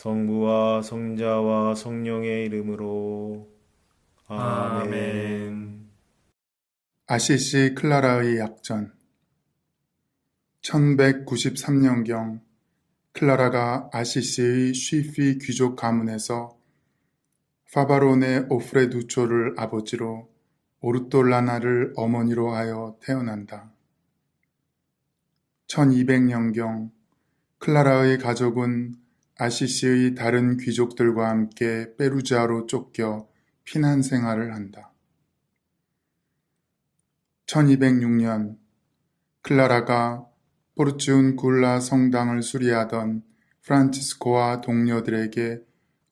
성부와 성자와 성령의 이름으로 아멘. 아시시 클라라의 약전 1193년경 클라라가 아시시의 쉬피 귀족 가문에서 파바로네 오프레두초를 아버지로 오르톨라나를 어머니로 하여 태어난다. 1200년경 클라라의 가족은 아시시의 다른 귀족들과 함께 페루지아로 쫓겨 피난 생활을 한다. 1206년 클라라가 포르치운 굴라 성당을 수리하던 프란치스코와 동료들에게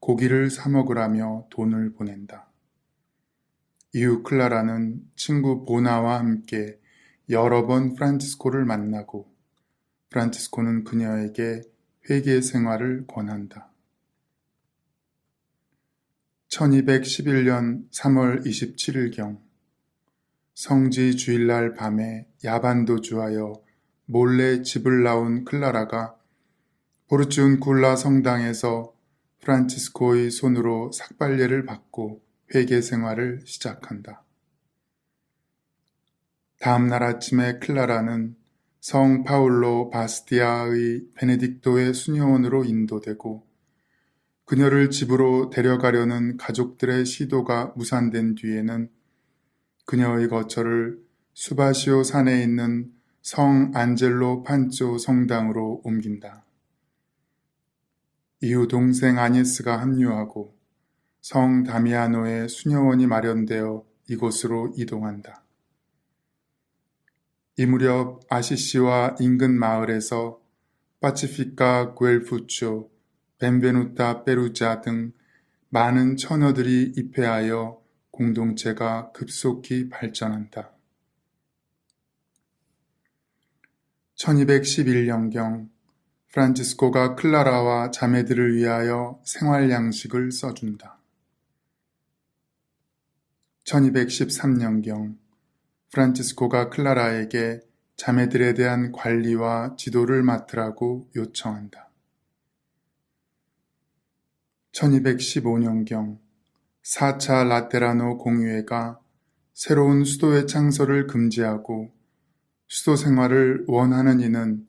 고기를 사 먹으라며 돈을 보낸다. 이후 클라라는 친구 보나와 함께 여러 번 프란치스코를 만나고 프란치스코는 그녀에게 회개 생활을 권한다. 1211년 3월 27일경 성지 주일날 밤에 야반도주하여 몰래 집을 나온 클라라가 보르준 굴라 성당에서 프란치스코의 손으로 삭발례를 받고 회개 생활을 시작한다. 다음 날 아침에 클라라는 성 파울로 바스티아의 베네딕토의 수녀원으로 인도되고 그녀를 집으로 데려가려는 가족들의 시도가 무산된 뒤에는 그녀의 거처를 수바시오 산에 있는 성 안젤로 판조 성당으로 옮긴다. 이후 동생 아니스가 합류하고 성 다미아노의 수녀원이 마련되어 이곳으로 이동한다. 이 무렵 아시시와 인근 마을에서 파치피카 구엘푸초, 벤베누타 페루자 등 많은 처녀들이 입회하여 공동체가 급속히 발전한다. 1211년경 프란치스코가 클라라와 자매들을 위하여 생활 양식을 써준다. 1213년경 프란치스코가 클라라에게 자매들에 대한 관리와 지도를 맡으라고 요청한다. 1215년경 4차 라테라노 공유회가 새로운 수도의 창설을 금지하고 수도 생활을 원하는 이는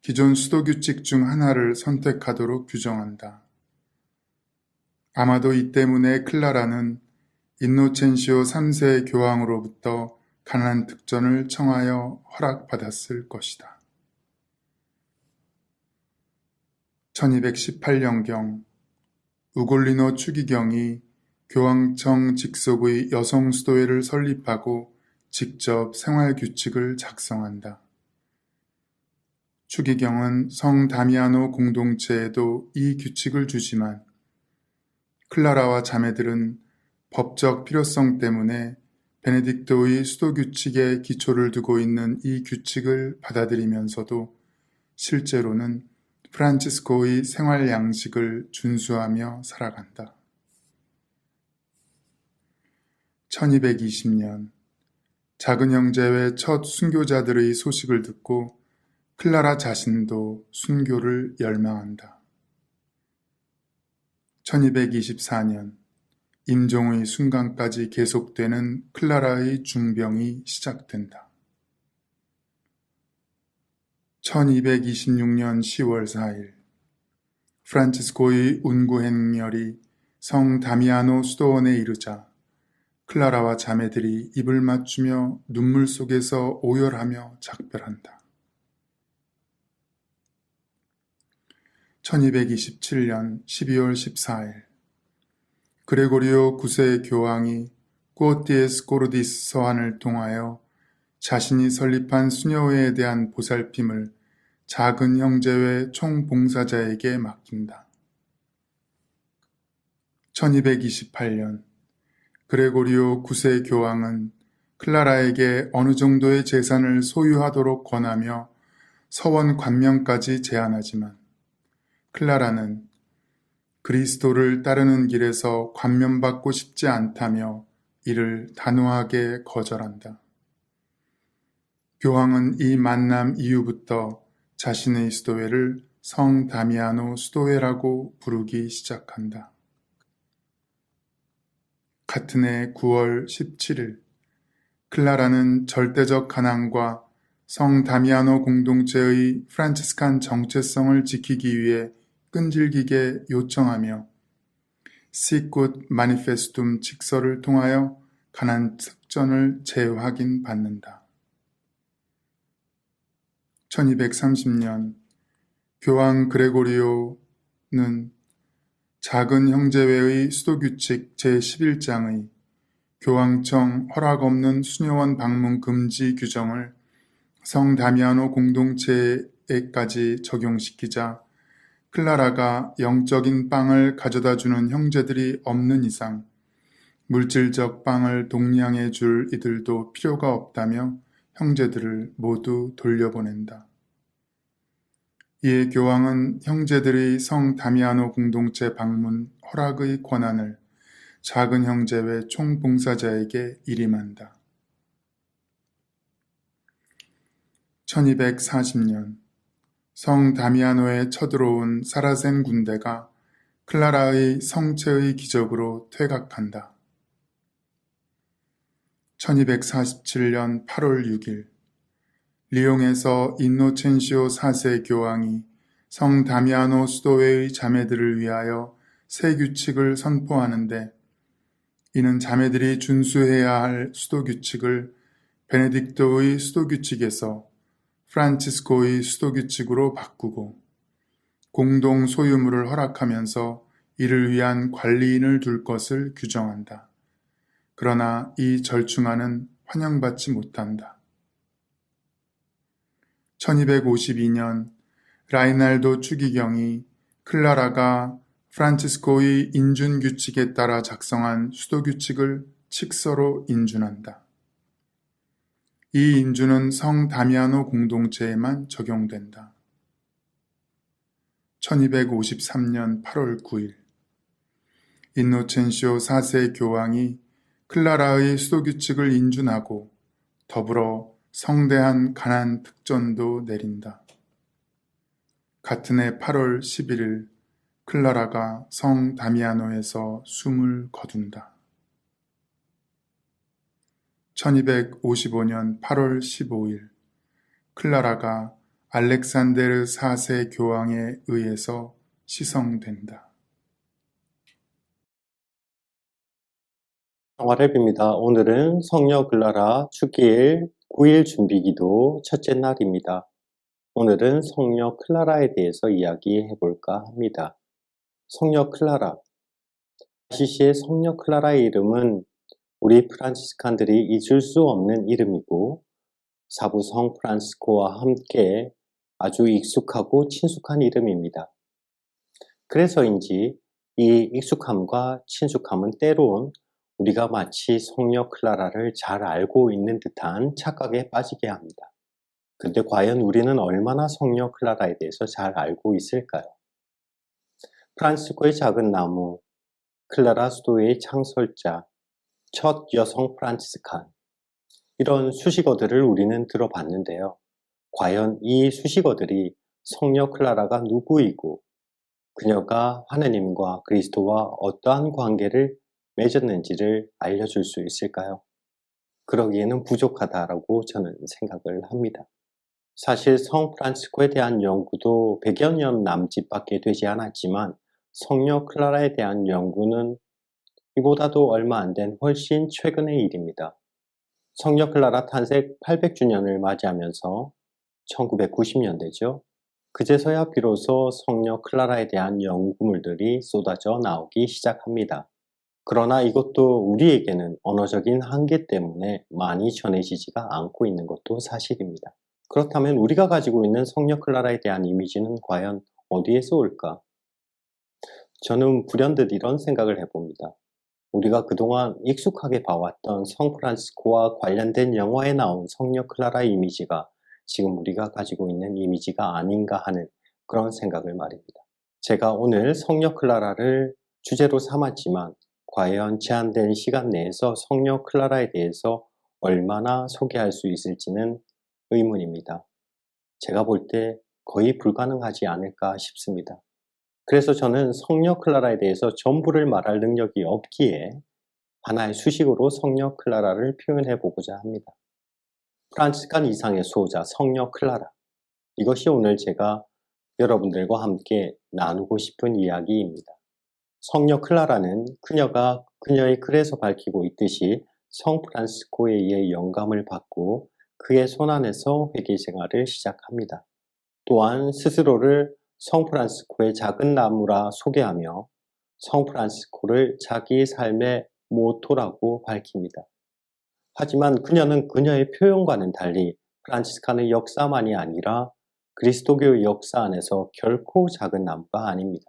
기존 수도 규칙 중 하나를 선택하도록 규정한다. 아마도 이 때문에 클라라는 인노첸시오 3세 교황으로부터 가난 특전을 청하여 허락받았을 것이다. 1218년경 우골리노 추기경이 교황청 직속의 여성 수도회를 설립하고 직접 생활 규칙을 작성한다. 추기경은 성 다미아노 공동체에도 이 규칙을 주지만 클라라와 자매들은 법적 필요성 때문에 베네딕토의 수도 규칙에 기초를 두고 있는 이 규칙을 받아들이면서도 실제로는 프란치스코의 생활 양식을 준수하며 살아간다. 1220년 작은 형제의 첫 순교자들의 소식을 듣고 클라라 자신도 순교를 열망한다. 1224년 임종의 순간까지 계속되는 클라라의 중병이 시작된다. 1226년 10월 4일 프란치스코의 운구 행렬이 성 다미아노 수도원에 이르자 클라라와 자매들이 입을 맞추며 눈물 속에서 오열하며 작별한다. 1227년 12월 14일 그레고리오 9세 교황이 꾸오티에스 코르디스 서한을 통하여 자신이 설립한 수녀회에 대한 보살핌을 작은 형제회 총봉사자에게 맡긴다. 1228년 그레고리오 9세 교황은 클라라에게 어느 정도의 재산을 소유하도록 권하며 서원 관명까지 제안하지만 클라라는 그리스도를 따르는 길에서 관면받고 싶지 않다며 이를 단호하게 거절한다. 교황은 이 만남 이후부터 자신의 수도회를 성 다미아노 수도회라고 부르기 시작한다. 같은 해 9월 17일, 클라라는 절대적 가난과 성 다미아노 공동체의 프란치스칸 정체성을 지키기 위해 끈질기게 요청하며 시굿 마니페스툼 직서를 통하여 가난 특전을 재확인 받는다. 1230년 교황 그레고리오는 작은 형제회의 수도규칙 제11장의 교황청 허락 없는 수녀원 방문 금지 규정을 성 다미아노 공동체에까지 적용시키자 클라라가 영적인 빵을 가져다 주는 형제들이 없는 이상 물질적 빵을 동량해 줄 이들도 필요가 없다며 형제들을 모두 돌려보낸다. 이에 교황은 형제들의 성 다미아노 공동체 방문 허락의 권한을 작은 형제회 총봉사자에게 일임한다. 1240년 성 다미아노에 쳐들어온 사라센 군대가 클라라의 성체의 기적으로 퇴각한다. 1247년 8월 6일 리옹에서 인노첸시오 4세 교황이 성 다미아노 수도회의 자매들을 위하여 새 규칙을 선포하는데 이는 자매들이 준수해야 할 수도 규칙을 베네딕토의 수도 규칙에서 프란치스코의 수도 규칙으로 바꾸고 공동 소유물을 허락하면서 이를 위한 관리인을 둘 것을 규정한다. 그러나 이 절충안은 환영받지 못한다. 1252년 라이날도 추기경이 클라라가 프란치스코의 인준 규칙에 따라 작성한 수도 규칙을 칙서로 인준한다. 이 인준은 성 다미아노 공동체에만 적용된다. 1253년 8월 9일 인노첸시오 4세 교황이 클라라의 수도 규칙을 인준하고 더불어 성대한 가난 특전도 내린다. 같은 해 8월 11일 클라라가 성 다미아노에서 숨을 거둔다. 1255년 8월 15일 클라라가 알렉산데르 4세 교황에 의해서 시성된다. 성화랩입니다. 오늘은 성녀 글라라 축기일 9일 준비기도 첫째 날입니다. 오늘은 성녀 클라라에 대해서 이야기해 볼까 합니다. 성녀 클라라 아시시의 성녀 클라라의 이름은 우리 프란치스칸들이 잊을 수 없는 이름이고 사부 성 프란시스코와 함께 아주 익숙하고 친숙한 이름입니다. 그래서인지 이 익숙함과 친숙함은 때론 우리가 마치 성녀 클라라를 잘 알고 있는 듯한 착각에 빠지게 합니다. 근데 과연 우리는 얼마나 성녀 클라라에 대해서 잘 알고 있을까요? 프란시스코의 작은 나무, 클라라 수도의 창설자, 첫 여성 프란치스칸 이런 수식어들을 우리는 들어봤는데요. 과연 이 수식어들이 성녀 클라라가 누구이고 그녀가 하느님과 그리스도와 어떠한 관계를 맺었는지를 알려줄 수 있을까요? 그러기에는 부족하다라고 저는 생각을 합니다. 사실 성 프란치스코에 대한 연구도 100여 년 남짓밖에 되지 않았지만 성녀 클라라에 대한 연구는 이보다도 얼마 안 된 훨씬 최근의 일입니다. 성녀 클라라 탄생 800주년을 맞이하면서 1990년대죠. 그제서야 비로소 성녀 클라라에 대한 연구물들이 쏟아져 나오기 시작합니다. 그러나 이것도 우리에게는 언어적인 한계 때문에 많이 전해지지가 않고 있는 것도 사실입니다. 그렇다면 우리가 가지고 있는 성녀 클라라에 대한 이미지는 과연 어디에서 올까? 저는 불현듯 이런 생각을 해봅니다. 우리가 그동안 익숙하게 봐왔던 성프란시스코와 관련된 영화에 나온 성녀 클라라의 이미지가 지금 우리가 가지고 있는 이미지가 아닌가 하는 그런 생각을 말입니다. 제가 오늘 성녀 클라라를 주제로 삼았지만 과연 제한된 시간 내에서 성녀 클라라에 대해서 얼마나 소개할 수 있을지는 의문입니다. 제가 볼 때 거의 불가능하지 않을까 싶습니다. 그래서 저는 성녀 클라라에 대해서 전부를 말할 능력이 없기에 하나의 수식으로 성녀 클라라를 표현해 보고자 합니다. 프란치스칸 이상의 수호자 성녀 클라라. 이것이 오늘 제가 여러분들과 함께 나누고 싶은 이야기입니다. 성녀 클라라는 그녀가 그녀의 글에서 밝히고 있듯이 성 프란시스코에 의해 영감을 받고 그의 손안에서 회개 생활을 시작합니다. 또한 스스로를 성 프란시스코의 작은 나무라 소개하며 성 프란시스코를 자기 삶의 모토라고 밝힙니다. 하지만 그녀는 그녀의 표현과는 달리 프란치스칸의 역사만이 아니라 그리스도교의 역사 안에서 결코 작은 나무가 아닙니다.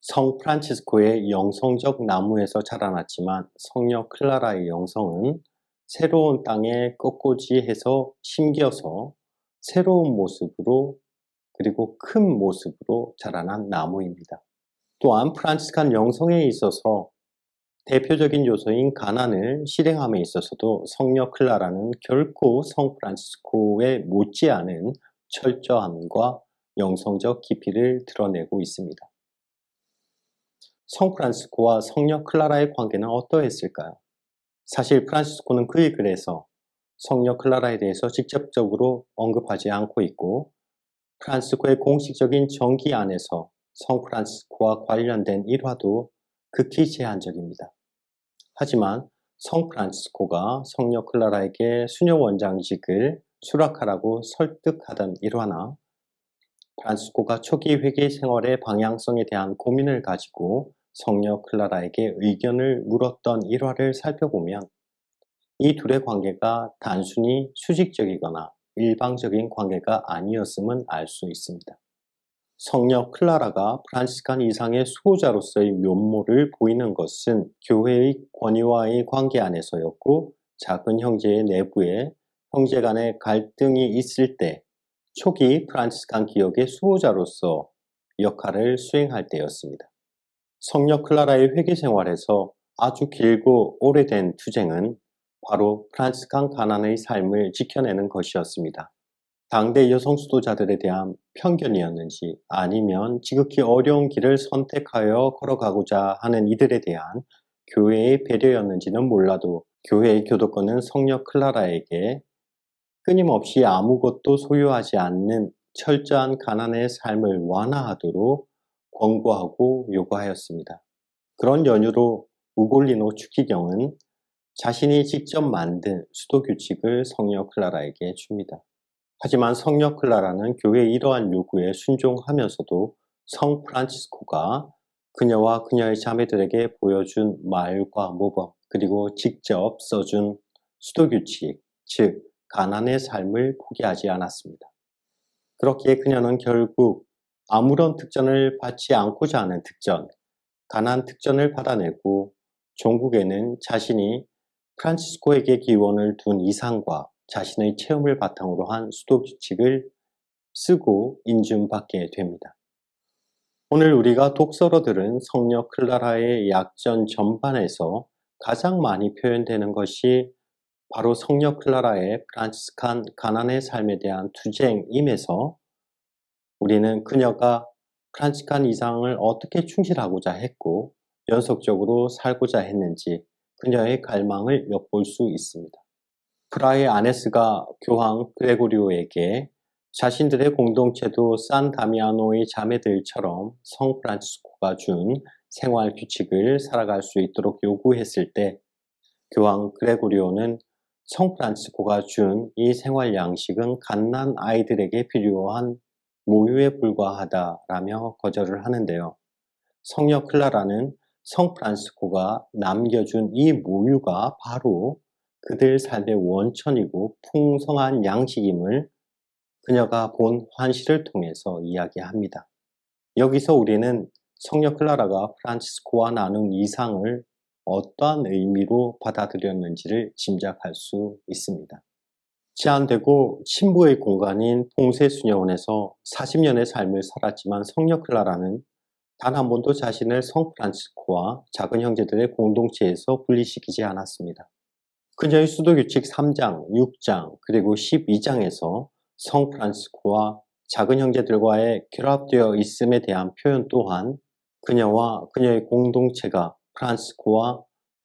성 프란치스코의 영성적 나무에서 자라났지만 성녀 클라라의 영성은 새로운 땅에 꺾고지해서 심겨서 새로운 모습으로 그리고 큰 모습으로 자라난 나무입니다. 또한 프란치스칸 영성에 있어서 대표적인 요소인 가난을 실행함에 있어서도 성녀 클라라는 결코 성 프란치스코에 못지않은 철저함과 영성적 깊이를 드러내고 있습니다. 성 프란시스코와 성녀 클라라의 관계는 어떠했을까요? 사실 프란시스코는 그의 글에서 성녀 클라라에 대해서 직접적으로 언급하지 않고 있고 프란시스코의 공식적인 정기 안에서 성 프란시스코와 관련된 일화도 극히 제한적입니다. 하지만 성 프란시스코가 성녀 클라라에게 수녀 원장직을 수락하라고 설득하던 일화나 프란시스코가 초기 회계 생활의 방향성에 대한 고민을 가지고 성녀 클라라에게 의견을 물었던 일화를 살펴보면 이 둘의 관계가 단순히 수직적이거나 일방적인 관계가 아니었음은 알 수 있습니다. 성녀 클라라가 프란시스칸 이상의 수호자로서의 면모를 보이는 것은 교회의 권위와의 관계 안에서였고 작은 형제의 내부에 형제 간의 갈등이 있을 때 초기 프란치스칸 기억의 수호자로서 역할을 수행할 때였습니다. 성녀 클라라의 회계 생활에서 아주 길고 오래된 투쟁은 바로 프란치스칸 가난의 삶을 지켜내는 것이었습니다. 당대 여성 수도자들에 대한 편견이었는지 아니면 지극히 어려운 길을 선택하여 걸어가고자 하는 이들에 대한 교회의 배려였는지는 몰라도 교회의 교도권은 성녀 클라라에게 끊임없이 아무것도 소유하지 않는 철저한 가난의 삶을 완화하도록 권고하고 요구하였습니다. 그런 연유로 우골리노 추기경은 자신이 직접 만든 수도 규칙을 성녀 클라라에게 줍니다. 하지만 성녀 클라라는 교회의 이러한 요구에 순종하면서도 성 프란치스코가 그녀와 그녀의 자매들에게 보여준 말과 모범 그리고 직접 써준 수도 규칙, 즉 가난의 삶을 포기하지 않았습니다. 그렇기에 그녀는 결국 아무런 특전을 받지 않고자 하는 특전, 가난 특전을 받아내고 종국에는 자신이 프란치스코에게 기원을 둔 이상과 자신의 체험을 바탕으로 한 수도 규칙을 쓰고 인증받게 됩니다. 오늘 우리가 독서로 들은 성녀 클라라의 약전 전반에서 가장 많이 표현되는 것이 바로 성녀 클라라의 프란치스칸 가난의 삶에 대한 투쟁임에서 우리는 그녀가 프란치스칸 이상을 어떻게 충실하고자 했고 연속적으로 살고자 했는지 그녀의 갈망을 엿볼 수 있습니다. 프라의 아네스가 교황 그레고리오에게 자신들의 공동체도 산 다미아노의 자매들처럼 성 프란치스코가 준 생활 규칙을 살아갈 수 있도록 요구했을 때 교황 그레고리오는 성 프란치스코가 준 이 생활 양식은 갓난 아이들에게 필요한 모유에 불과하다라며 거절을 하는데요. 성녀 클라라는 성 프란시스코가 남겨준 이 모유가 바로 그들 삶의 원천이고 풍성한 양식임을 그녀가 본 환시를 통해서 이야기합니다. 여기서 우리는 성녀 클라라가 프란치스코와 나눈 이상을 어떠한 의미로 받아들였는지를 짐작할 수 있습니다. 제한되고 신부의 공간인 봉쇄수녀원에서 40년의 삶을 살았지만 성녀 클라라는 단 한 번도 자신을 성 프란치스코와 작은 형제들의 공동체에서 분리시키지 않았습니다. 그녀의 수도규칙 3장, 6장, 그리고 12장에서 성 프란치스코와 작은 형제들과의 결합되어 있음에 대한 표현 또한 그녀와 그녀의 공동체가 프란스코와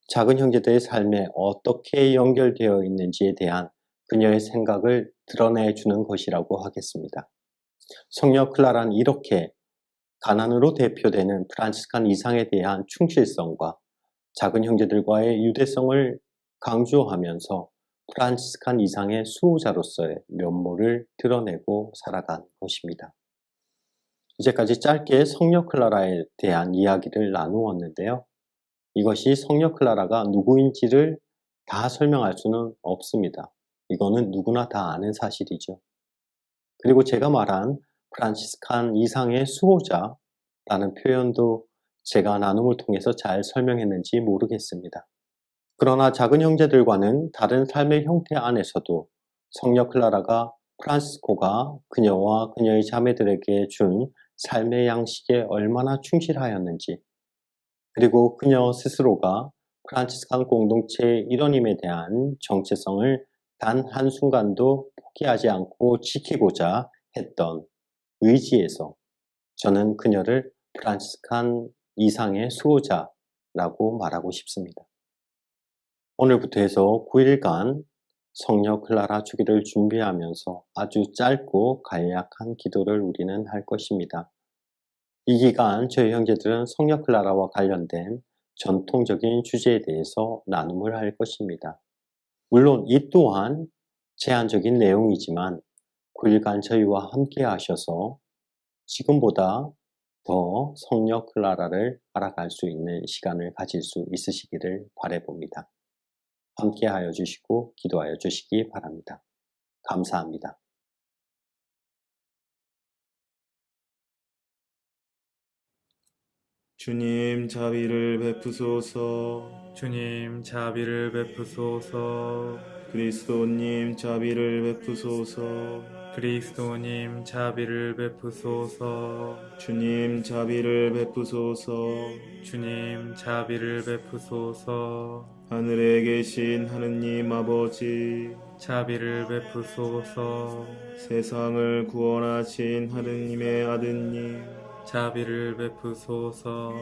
작은 형제들의 삶에 어떻게 연결되어 있는지에 대한 그녀의 생각을 드러내 주는 것이라고 하겠습니다. 성녀 클라라는 이렇게 가난으로 대표되는 프란치스칸 이상에 대한 충실성과 작은 형제들과의 유대성을 강조하면서 프란치스칸 이상의 수호자로서의 면모를 드러내고 살아간 것입니다. 이제까지 짧게 성녀 클라라에 대한 이야기를 나누었는데요. 이것이 성녀 클라라가 누구인지를 다 설명할 수는 없습니다. 이거는 누구나 다 아는 사실이죠. 그리고 제가 말한 프란치스칸 이상의 수호자라는 표현도 제가 나눔을 통해서 잘 설명했는지 모르겠습니다. 그러나 작은 형제들과는 다른 삶의 형태 안에서도 성녀 클라라가 프란시스코가 그녀와 그녀의 자매들에게 준 삶의 양식에 얼마나 충실하였는지 그리고 그녀 스스로가 프란치스칸 공동체의 일원임에 대한 정체성을 단 한순간도 포기하지 않고 지키고자 했던 의지에서 저는 그녀를 프란치스칸 이상의 수호자라고 말하고 싶습니다. 오늘부터 해서 9일간 성녀 클라라 주기를 준비하면서 아주 짧고 간략한 기도를 우리는 할 것입니다. 이 기간 저희 형제들은 성녀 클라라와 관련된 전통적인 주제에 대해서 나눔을 할 것입니다. 물론 이 또한 제한적인 내용이지만 9일간 저희와 함께 하셔서 지금보다 더 성녀 클라라를 알아갈 수 있는 시간을 가질 수 있으시기를 바래봅니다. 함께 하여 주시고 기도하여 주시기 바랍니다. 감사합니다. 주님 자비를 베푸소서 주님 자비를 베푸소서 그리스도님 자비를 베푸소서 그리스도님 자비를 베푸소서. 주님 자비를 베푸소서. 주님 자비를 베푸소서. 하늘에 계신 하느님 아버지. 자비를 베푸소서. 세상을 구원하신 하느님의 아드님 자비를 베푸소서.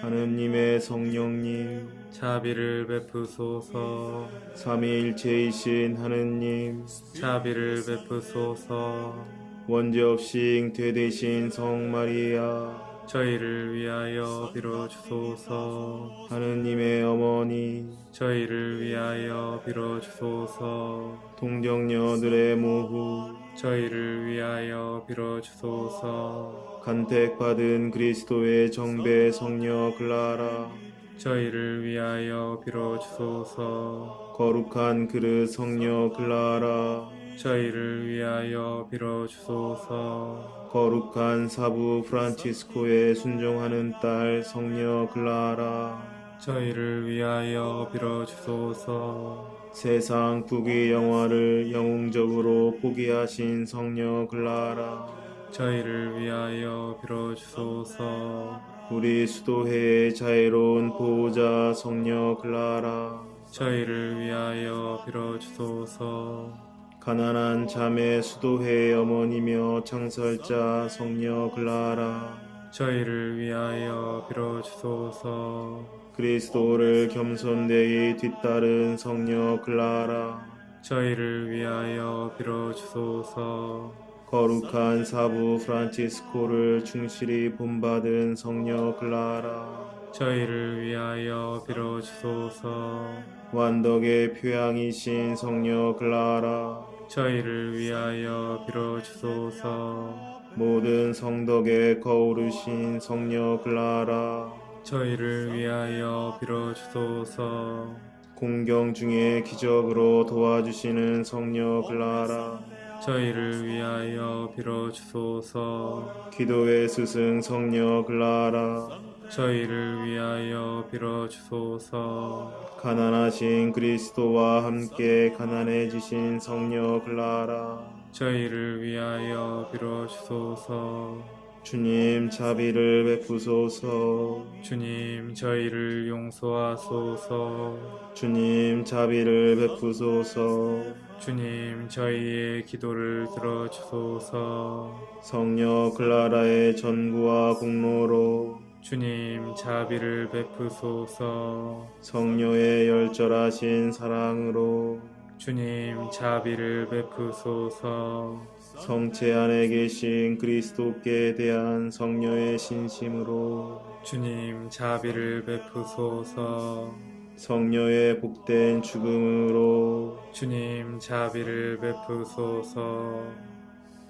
하느님의 성령님. 자비를 베푸소서. 삼위일체이신 하느님. 자비를 베푸소서. 원죄 없이 되되신 성마리아 저희를 위하여 빌어주소서. 하느님의 어머니 저희를 위하여 빌어주소서. 동정녀들의 모후 저희를 위하여 빌어주소서. 간택받은 그리스도의 정배 성녀 클라라 저희를 위하여 빌어주소서. 거룩한 그릇 성녀 클라라 저희를 위하여 빌어주소서. 거룩한 사부 프란치스코의 순종하는 딸 성녀 클라라. 저희를 위하여 빌어주소서. 세상 부귀 영화를 영웅적으로 포기하신 성녀 클라라. 저희를 위하여 빌어주소서. 우리 수도회의 자애로운 보호자 성녀 클라라. 저희를 위하여 빌어주소서 가난한 자매 수도회의 어머니며 창설자 성녀 클라라. 저희를 위하여 빌어주소서. 그리스도를 겸손되이 뒤따른 성녀 클라라. 저희를 위하여 빌어주소서. 거룩한 사부 프란치스코를 충실히 본받은 성녀 클라라. 저희를 위하여 빌어주소서. 완덕의 표양이신 성녀 클라라 저희를 위하여 빌어주소서. 모든 성덕의 거우르신 성녀 클라라 저희를 위하여 빌어주소서. 공경 중에 기적으로 도와주시는 성녀 클라라 저희를 위하여 빌어주소서. 기도의 스승 성녀 클라라 저희를 위하여 빌어주소서. 가난하신 그리스도와 함께 가난해지신 성녀 클라라. 저희를 위하여 빌어주소서. 주님 자비를 베푸소서. 주님 저희를 용서하소서. 주님 자비를 베푸소서. 주님 저희의 기도를 들어주소서. 성녀 클라라의 전구와 공로로 주님 자비를 베푸소서. 성녀의 열절하신 사랑으로 주님 자비를 베푸소서. 성체 안에 계신 그리스도께 대한 성녀의 신심으로 주님 자비를 베푸소서. 성녀의 복된 죽음으로 주님 자비를 베푸소서.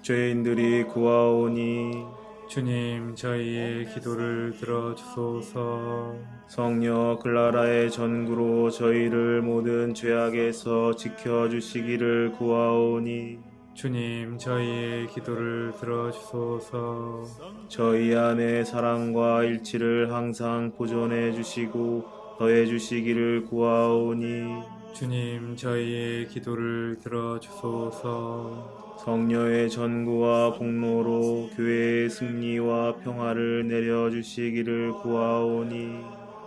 죄인들이 구하오니 주님 저희의 기도를 들어주소서. 성녀 클라라의 전구로 저희를 모든 죄악에서 지켜주시기를 구하오니 주님 저희의 기도를 들어주소서. 저희 안에 사랑과 일치를 항상 보존해 주시고 더해 주시기를 구하오니 주님 저희의 기도를 들어주소서 성녀의 전구와 복로로 교회의 승리와 평화를 내려 주시기를 구하오니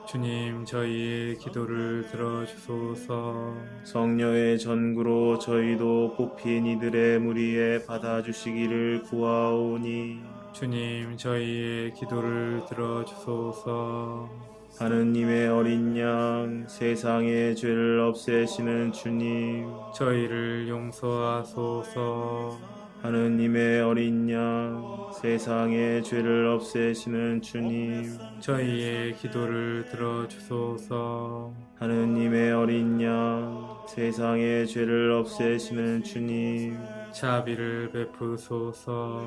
주님 저희의 기도를 들어주소서. 성녀의 전구로 저희도 뽑힌 이들의 무리에 받아 주시기를 구하오니 주님 저희의 기도를 들어주소서 하느님의 어린 양 세상의 죄를 없애시는 주님. 저희를 용서하소서. 하느님의 어린 양 세상의 죄를 없애시는 주님. 저희의 기도를 들어주소서. 하느님의 어린 양 세상의 죄를 없애시는 주님. 자비를 베푸소서.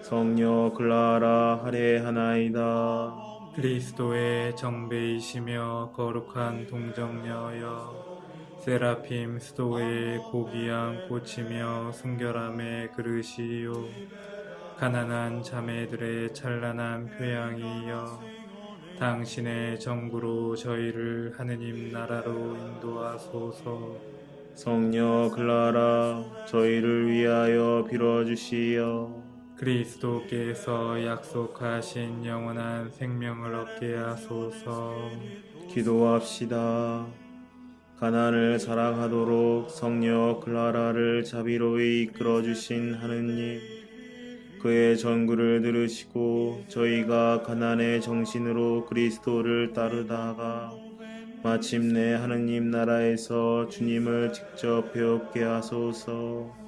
성녀 클라라 할애하나이다 그리스도의 정배이시며 거룩한 동정녀여 세라핌 스도의 고귀한 꽃이며 순결함의 그릇이요. 가난한 자매들의 찬란한 표양이여 당신의 정구로 저희를 하느님 나라로 인도하소서. 성녀 클라라 저희를 위하여 빌어주시어 그리스도께서 약속하신 영원한 생명을 얻게 하소서 기도합시다. 가난을 사랑하도록 성녀 클라라를 자비로이 이끌어 주신 하느님, 그의 전구를 들으시고 저희가 가난의 정신으로 그리스도를 따르다가 마침내 하느님 나라에서 주님을 직접 배웁게 하소서.